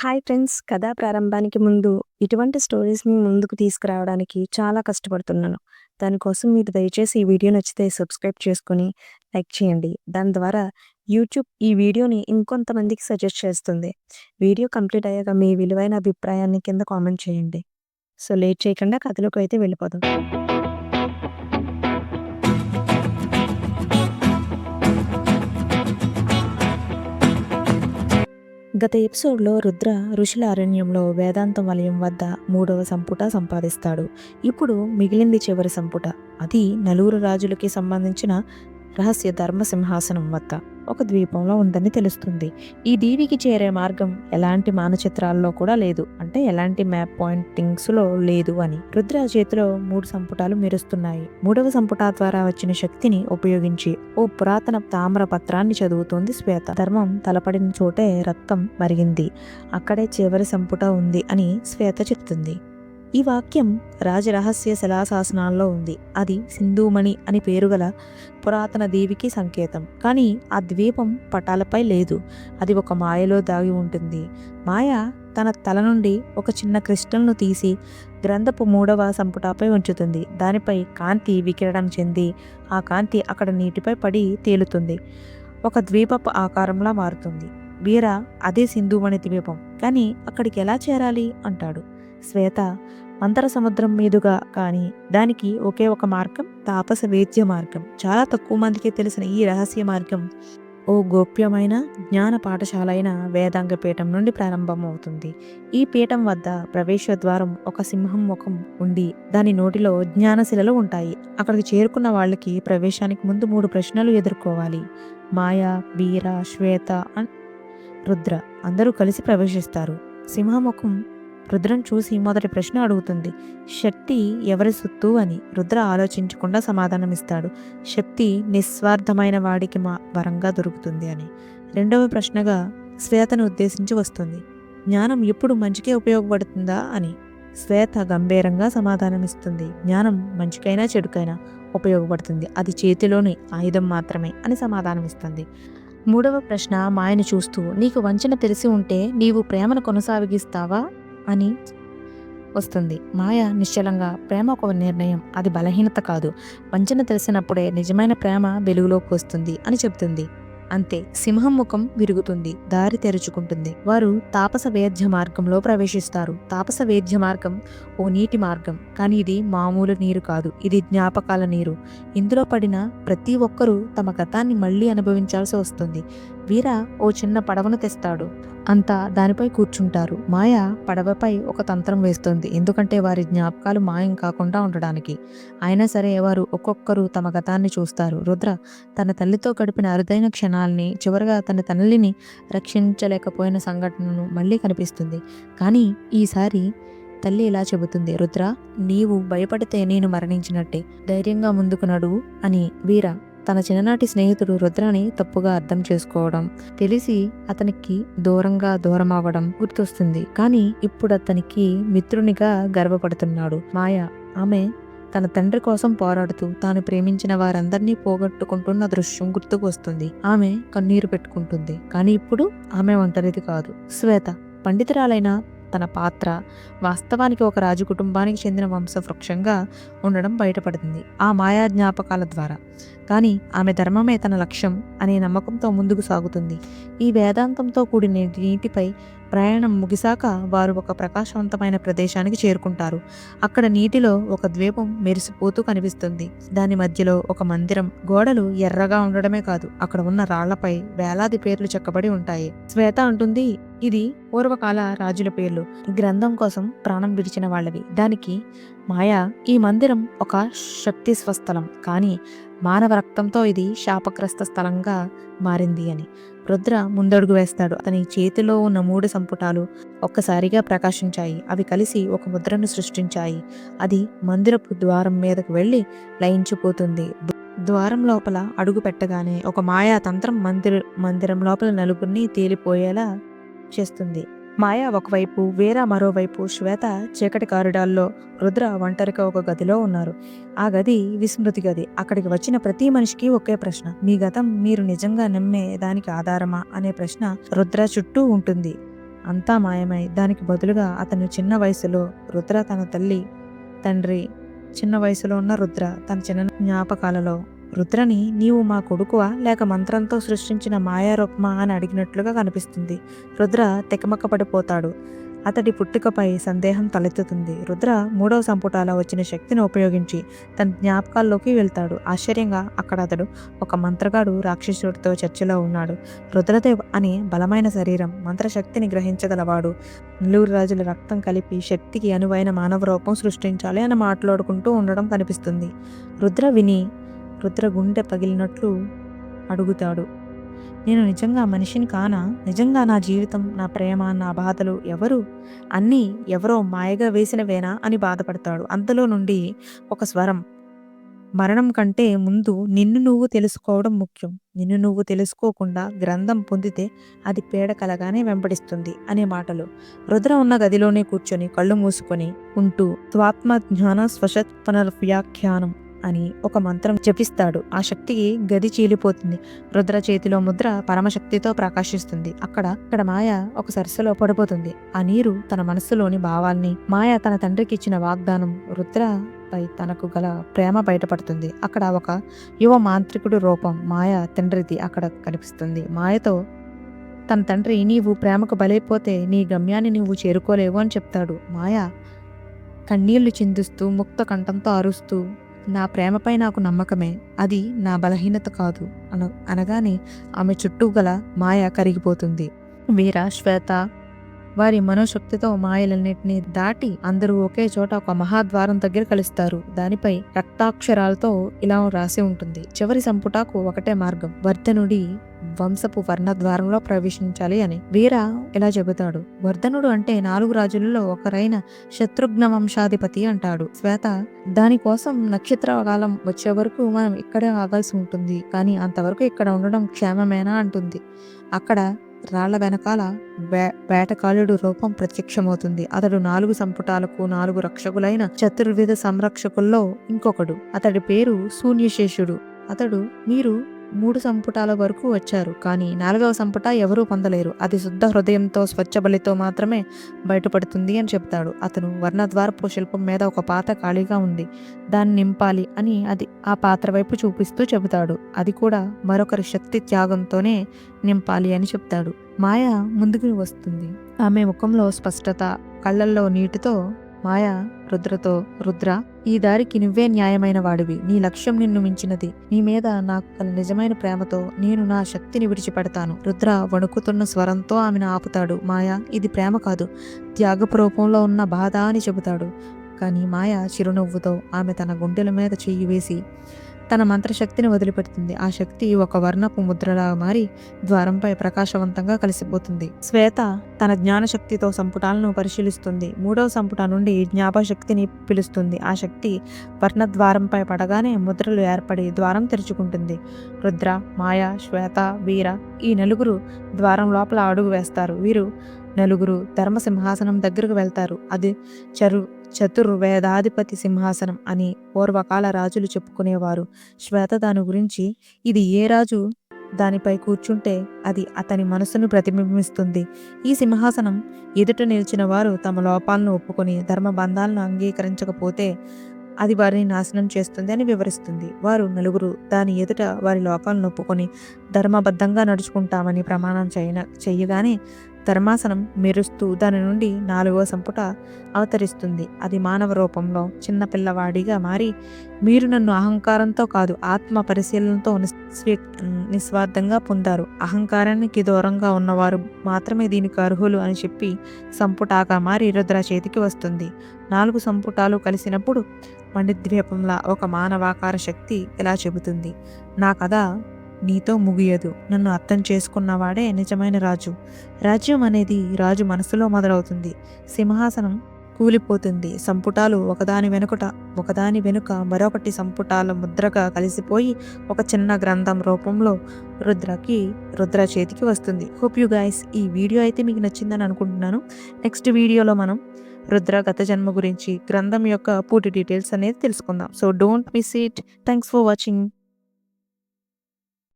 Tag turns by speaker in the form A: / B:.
A: Hi friends. కథా ప్రారంభానికి ముందు ఇటువంటి స్టోరీస్ని ముందుకు తీసుకురావడానికి చాలా కష్టపడుతున్నాను. దానికోసం మీరు దయచేసి ఈ వీడియో నచ్చితే సబ్స్క్రైబ్ చేసుకొని లైక్ చేయండి. దాని ద్వారా యూట్యూబ్ ఈ వీడియోని ఇంకొంతమందికి సజెస్ట్ చేస్తుంది. వీడియో కంప్లీట్ అయ్యాక మీ విలువైన అభిప్రాయాన్ని కింద కామెంట్ చేయండి. సో లేట్ చేయకుండా కథలోకి అయితే వెళ్ళిపోదాం. గత ఎపిసోడ్లో రుద్ర ఋషుల అరణ్యంలో వేదాంతం వలయం వద్ద మూడవ సంపుట సంపాదిస్తాడు. ఇప్పుడు మిగిలింది చివరి సంపుట. అది నలుగురు రాజులకి సంబంధించిన రహస్య ధర్మ సింహాసనం వద్ద ఒక ద్వీపంలో ఉందని తెలుస్తుంది. ఈ దీవికి చేరే మార్గం ఎలాంటి మానచిత్రాల్లో కూడా లేదు. అంటే ఎలాంటి మ్యాప్ పాయింటింగ్స్లో లేదు అని. రుద్ర చేతిలో మూడు సంపుటాలు మెరుస్తున్నాయి. మూడవ సంపుట ద్వారా వచ్చిన శక్తిని ఉపయోగించి ఓ పురాతన తామ్ర పత్రాన్ని చదువుతోంది శ్వేత. ధర్మం తలపడిన చోటే రక్తం మరిగింది. అక్కడే చివరి సంపుట ఉంది అని శ్వేత చెప్తుంది. ఈ వాక్యం రాజరహస్య శిలాశాసనాల్లో ఉంది. అది సింధూమణి అని పేరుగల పురాతన దేవికి సంకేతం. కానీ ఆ ద్వీపం పటాలపై లేదు. అది ఒక మాయలో దాగి ఉంటుంది. మాయ తన తల నుండి ఒక చిన్న క్రిస్టల్ను తీసి గ్రంథపు మూడవ సంపుటాపై ఉంచుతుంది. దానిపై కాంతి వికిరణం చెంది ఆ కాంతి అక్కడ నీటిపై పడి తేలుతుంది. ఒక ద్వీపపు ఆకారంలా మారుతుంది. వీర అదే సింధుమణి ద్వీపం. కానీ అక్కడికి ఎలా చేరాలి? అంటాడు. శ్వేత మంతర సముద్రం మీదుగా కానీ దానికి ఒకే ఒక మార్గం తాపస వేద్య మార్గం. చాలా తక్కువ మందికి తెలిసిన ఈ రహస్య మార్గం ఓ గోప్యమైన జ్ఞాన పాఠశాల అయిన వేదాంగ పీఠం నుండి ప్రారంభమవుతుంది. ఈ పీఠం వద్ద ప్రవేశ ద్వారం ఒక సింహం ముఖం ఉండి దాని నోటిలో జ్ఞానశిలలు ఉంటాయి. అక్కడికి చేరుకున్న వాళ్ళకి ప్రవేశానికి ముందు మూడు ప్రశ్నలు ఎదుర్కోవాలి. మాయా వీర శ్వేత అండ్ రుద్ర అందరూ కలిసి ప్రవేశిస్తారు. సింహముఖం రుద్రం చూసి మొదటి ప్రశ్న అడుగుతుంది. శక్తి ఎవరి సొత్తు అని రుద్ర ఆలోచించకుండా సమాధానమిస్తాడు. శక్తి నిస్వార్థమైన వాడికి మా వరంగా దొరుకుతుంది అని. రెండవ ప్రశ్నగా శ్వేతను ఉద్దేశించి వస్తుంది. జ్ఞానం ఎప్పుడు మంచికే ఉపయోగపడుతుందా అని. శ్వేత గంభీరంగా సమాధానమిస్తుంది. జ్ఞానం మంచికైనా చెడుకైనా ఉపయోగపడుతుంది. అది చేతిలోని ఆయుధం మాత్రమే అని సమాధానమిస్తుంది. మూడవ ప్రశ్న మాయను చూస్తూ నీకు వంచన తెలిసి ఉంటే నీవు ప్రేమను కొనసాగిస్తావా? అని వస్తుంది. మాయ నిశ్చలంగా ప్రేమ ఒక నిర్ణయం. అది బలహీనత కాదు. వంచన తెలిసినప్పుడే నిజమైన ప్రేమ వెలుగులోకి వస్తుంది అని చెబుతుంది. అంతే సింహం ముఖం విరుగుతుంది దారి తెరుచుకుంటుంది. వారు తాపస వేద్య మార్గంలో ప్రవేశిస్తారు. తాపస వేద్య మార్గం ఓ నీటి మార్గం. కానీ ఇది మామూలు నీరు కాదు. ఇది జ్ఞాపకాల నీరు. ఇందులో పడిన ప్రతి ఒక్కరూ తమ గతాన్ని మళ్ళీ అనుభవించాల్సి వస్తుంది. వీర ఓ చిన్న పడవను తెస్తాడు. అంతా దానిపై కూర్చుంటారు. మాయ పడవపై ఒక తంత్రం వేస్తుంది. ఎందుకంటే వారి జ్ఞాపకాలు మాయం కాకుండా ఉండడానికి. అయినా సరే వారు ఒక్కొక్కరు తమ గతాన్ని చూస్తారు. రుద్ర తన తల్లితో గడిపిన అరుదైన క్షణాల్ని చివరగా తన తల్లిని రక్షించలేకపోయిన సంఘటనను మళ్ళీ కనిపిస్తుంది. కానీ ఈసారి తల్లి ఇలా చెబుతుంది రుద్ర నీవు భయపడితే నేను మరణించినట్టే. ధైర్యంగా ముందుకు నడువు అని వీర తన చిన్ననాటి స్నేహితుడు రుద్రని తప్పుగా అర్థం చేసుకోవడం తెలిసి అతనికి దూరంగా దూరం అవ్వడం గుర్తొస్తుంది. కానీ ఇప్పుడు అతనికి మిత్రునిగా గర్వపడుతున్నాడు. మాయ ఆమె తన తండ్రి కోసం పోరాడుతూ తాను ప్రేమించిన వారందరినీ పోగొట్టుకుంటున్న దృశ్యం గుర్తుకు వస్తుంది. ఆమె కన్నీరు పెట్టుకుంటుంది. కానీ ఇప్పుడు ఆమె ఒంటరిది కాదు. శ్వేత పండితురాలైన తన పాత్ర వాస్తవానికి ఒక రాజు కుటుంబానికి చెందిన వంశవృక్షంగా ఉండడం బయటపడుతుంది ఆ మాయా జ్ఞాపకాల ద్వారా. కానీ ఆమె ధర్మమే తన లక్ష్యం అనే నమ్మకంతో ముందుకు సాగుతుంది. ఈ వేదాంతంతో కూడిన నీటిపై ప్రయాణం ముగిశాక వారు ఒక ప్రకాశవంతమైన ప్రదేశానికి చేరుకుంటారు. అక్కడ నీటిలో ఒక ద్వీపం మెరిసిపోతూ కనిపిస్తుంది. దాని మధ్యలో ఒక మందిరం గోడలు ఎర్రగా ఉండడమే కాదు అక్కడ ఉన్న రాళ్ళపై వేలాది పేర్లు చెక్కబడి ఉంటాయి. శ్వేత అంటుంది ఇది పూర్వకాల రాజుల పేర్లు. ఈ గ్రంథం కోసం ప్రాణం విడిచిన వాళ్ళవి. దానికి మాయా ఈ మందిరం ఒక శక్తి స్వస్థలం కానీ మానవ రక్తంతో ఇది శాపగ్రస్త స్థలంగా మారింది అని రుద్ర ముందడుగు వేస్తాడు. అతని చేతిలో ఉన్న మూడు సంపుటాలు ఒక్కసారిగా ప్రకాశించాయి. అవి కలిసి ఒక ముద్రను సృష్టించాయి. అది మందిరపు ద్వారం మీదకు వెళ్ళి లయించిపోతుంది. ద్వారం లోపల అడుగు పెట్టగానే ఒక మాయా తంత్రం మందిర మందిరం లోపల నలుగురిని తేలిపోయేలా చేస్తుంది. మాయ ఒకవైపు వేరా మరోవైపు శ్వేత చీకటి కారిడాల్లో రుద్ర ఒంటరిగా ఒక గదిలో ఉన్నారు. ఆ గది విస్మృతి గది. అక్కడికి వచ్చిన ప్రతి మనిషికి ఒకే ప్రశ్న. మీ గతం మీరు నిజంగా నమ్మే దానికి ఆధారమా? అనే ప్రశ్న రుద్ర చుట్టూ ఉంటుంది. అంతా మాయమై. దానికి బదులుగా అతను చిన్న వయసులో రుద్ర తన తల్లి తండ్రి చిన్న వయసులో ఉన్న రుద్ర తన చిన్న జ్ఞాపకాలలో రుద్రని నీవు మా కొడుకువా లేక మంత్రంతో సృష్టించిన మాయారూపమా అని అడిగినట్లుగా కనిపిస్తుంది. రుద్ర తెకమక్కపడిపోతాడు అతడి పుట్టుకపై సందేహం తలెత్తుతుంది. రుద్ర మూడవ సంపుటాల వచ్చిన శక్తిని ఉపయోగించి తన జ్ఞాపకాల్లోకి వెళ్తాడు. ఆశ్చర్యంగా అక్కడ అతడు ఒక మంత్రగాడు రాక్షసుడితో చర్చలో ఉన్నాడు. రుద్రదేవ్ అనే బలమైన శరీరం మంత్రశక్తిని గ్రహించగలవాడు. నలుగురు రాజుల రక్తం కలిపి శక్తికి అనువైన మానవ రూపం సృష్టించాలి అని మాట్లాడుకుంటూ ఉండడం కనిపిస్తుంది. రుద్ర విని రుద్ర గుండె పగిలినట్లు అడుగుతాడు. నేను నిజంగా మనిషిని కానా? నిజంగా నా జీవితం నా ప్రేమ నా బాధలు ఎవరు? అన్నీ ఎవరో మాయగా వేసినవేనా అని బాధపడతాడు. అంతలో నుండి ఒక స్వరం మరణం కంటే ముందు నిన్ను నువ్వు తెలుసుకోవడం ముఖ్యం. నిన్ను నువ్వు తెలుసుకోకుండా గ్రంథం పొందితే అది పేడ కలగానే వెంబడిస్తుంది అనే మాటలు. రుద్ర ఉన్న గదిలోనే కూర్చొని కళ్ళు మూసుకొని ఉంటూ స్వాత్మ జ్ఞాన స్వశత్ పునర్వ్యాఖ్యానం అని ఒక మంత్రం జపిస్తాడు ఆ శక్తికి గది చీలిపోతుంది. రుద్ర చేతిలో ముద్ర పరమశక్తితో ప్రకాశిస్తుంది. అక్కడ అక్కడ మాయ ఒక సరస్సులో పడిపోతుంది. ఆ నీరు తన మనస్సులోని భావాల్ని మాయ తన తండ్రికి ఇచ్చిన వాగ్దానం రుద్ర పై తనకు గల ప్రేమ బయటపడుతుంది. అక్కడ ఒక యువ మాంత్రికుడు రూపం మాయ తండ్రిది అక్కడ కనిపిస్తుంది. మాయతో తన తండ్రి నీవు ప్రేమకు బలైపోతే నీ గమ్యాన్ని నువ్వు చేరుకోలేవు అని చెప్తాడు. మాయ కన్నీళ్ళు చిందిస్తూ ముక్త కంఠంతో అరుస్తూ నా ప్రేమపై నాకు నమ్మకమే. అది నా బలహీనత కాదు. అన అనగానే ఆమె చుట్టూ గల మాయ కరిగిపోతుంది. వీర శ్వేత వారి మనోశక్తితో మాయలన్నింటినీ దాటి అందరూ ఒకే చోట ఒక మహాద్వారం దగ్గర కలుస్తారు. దానిపై రక్తాక్షరాలతో ఇలా రాసి ఉంటుంది. చివరి సంపుటాకు ఒకటే మార్గం. వర్ధనుడి వంశపు వర్ణద్వారంలో ప్రవేశించాలి అని. వీర ఇలా చెబుతాడు. వర్ధనుడు అంటే నాలుగు రాజులలో ఒకరైన శత్రుఘ్న వంశాధిపతి అంటాడు. శ్వేత దానికోసం నక్షత్ర కాలం వచ్చే వరకు మనం ఇక్కడే ఆగాల్సి ఉంటుంది. కానీ అంతవరకు ఇక్కడ ఉండడం క్షేమమేనా? అంటుంది. అక్కడ రాళ్ళ వెనకాల వే వేటకాలుడు రూపం ప్రత్యక్షమవుతుంది. అతడు నాలుగు సంపుటాలకు నాలుగు రక్షకులైన చతుర్విధ సంరక్షకుల్లో ఇంకొకడు. అతడి పేరు శూన్యశేషుడు. అతడు మీరు మూడు సంపుటాల వరకు వచ్చారు. కానీ నాలుగవ సంపుట ఎవరూ పొందలేరు. అది శుద్ధ హృదయంతో స్వచ్ఛబలితో మాత్రమే బయటపడుతుంది అని చెప్తాడు. అతను వర్ణద్వారపు శిల్పం మీద ఒక పాత ఖాళీగా ఉంది. దాన్ని నింపాలి అని అది ఆ పాత్ర వైపు చూపిస్తూ చెబుతాడు. అది కూడా మరొకరి శక్తి త్యాగంతోనే నింపాలి అని చెప్తాడు. మాయ ముందుకు వస్తుంది. ఆమె ముఖంలో స్పష్టత కళ్ళల్లో నీటితో మాయ రుద్రతో రుద్ర ఈ దారికి నువ్వే న్యాయమైన వాడివి. నీ లక్ష్యం నిన్ను మించినది. నీ మీద నాకు కల నిజమైన ప్రేమతో నేను నా శక్తిని విడిచిపెడతాను. రుద్ర వణుకుతున్న స్వరంతో ఆమెను ఆపుతాడు. మాయ ఇది ప్రేమ కాదు. త్యాగపు రూపంలో ఉన్న బాధ అని చెబుతాడు. కానీ మాయ చిరునవ్వుతో ఆమె తన గుండెల మీద చెయ్యి వేసి తన మంత్రశక్తిని వదిలిపెడుతుంది. ఆ శక్తి ఒక వర్ణపు ముద్రలా మారి ద్వారంపై ప్రకాశవంతంగా కలిసిపోతుంది. శ్వేత తన జ్ఞానశక్తితో సంపుటాలను పరిశీలిస్తుంది. మూడవ సంపుట నుండి జ్ఞాపశక్తిని పిలుస్తుంది. ఆ శక్తి వర్ణ ద్వారంపై పడగానే ముద్రలు ఏర్పడి ద్వారం తెరుచుకుంటుంది. రుద్ర మాయ శ్వేత వీర ఈ నలుగురు ద్వారం లోపల అడుగు వేస్తారు. వీరు నలుగురు ధర్మసింహాసనం దగ్గరకు వెళ్తారు. అది చరు చతుర్వేదాధిపతి సింహాసనం అని పూర్వకాల రాజులు చెప్పుకునేవారు. శ్వేత దాని గురించి ఇది ఏ రాజు? దానిపై కూర్చుంటే అది అతని మనసును ప్రతిబింబిస్తుంది. ఈ సింహాసనం ఎదుట నిలిచిన వారు తమ లోపాలను ఒప్పుకొని ధర్మబంధాలను అంగీకరించకపోతే అది వారిని నాశనం చేస్తుంది అని వివరిస్తుంది. వారు నలుగురు దాని ఎదుట వారి లోపాలను ఒప్పుకొని ధర్మబద్ధంగా నడుచుకుంటామని ప్రమాణం చేయన చెయ్యగానే ధర్మాసనం మెరుస్తూ దాని నుండి నాలుగో సంపుట అవతరిస్తుంది. అది మానవ రూపంలో చిన్న పిల్లవాడిగా మారి మీరు నన్ను అహంకారంతో కాదు ఆత్మ పరిశీలనతో నిస్వార్థంగా పొందారు. అహంకారానికి దూరంగా ఉన్నవారు మాత్రమే దీనికి అర్హులు అని చెప్పి సంపుటాగా మారి రుద్ర చేతికి వస్తుంది. నాలుగు సంపుటాలు కలిసినప్పుడు పండిద్వీపంలా ఒక మానవాకార శక్తి ఇలా చెబుతుంది. నా కథ నీతో ముగియదు. నన్ను అర్థం చేసుకున్నవాడే నిజమైన రాజు. రాజ్యం అనేది రాజు మనసులో మొదలవుతుంది. సింహాసనం కూలిపోతుంది. సంపుటాలు ఒకదాని వెనుకట ఒకదాని వెనుక మరొకటి సంపుటాల ముద్రగా కలిసిపోయి ఒక చిన్న గ్రంథం రూపంలో రుద్రకి రుద్ర చేతికి వస్తుంది. హోప్ యూ గైస్ ఈ వీడియో అయితే మీకు నచ్చిందని అనుకుంటున్నాను. నెక్స్ట్ వీడియోలో మనం రుద్ర గత జన్మ గురించి గ్రంథం యొక్క పూర్తి డీటెయిల్స్ అనేది తెలుసుకుందాం. So don't miss it thanks for watching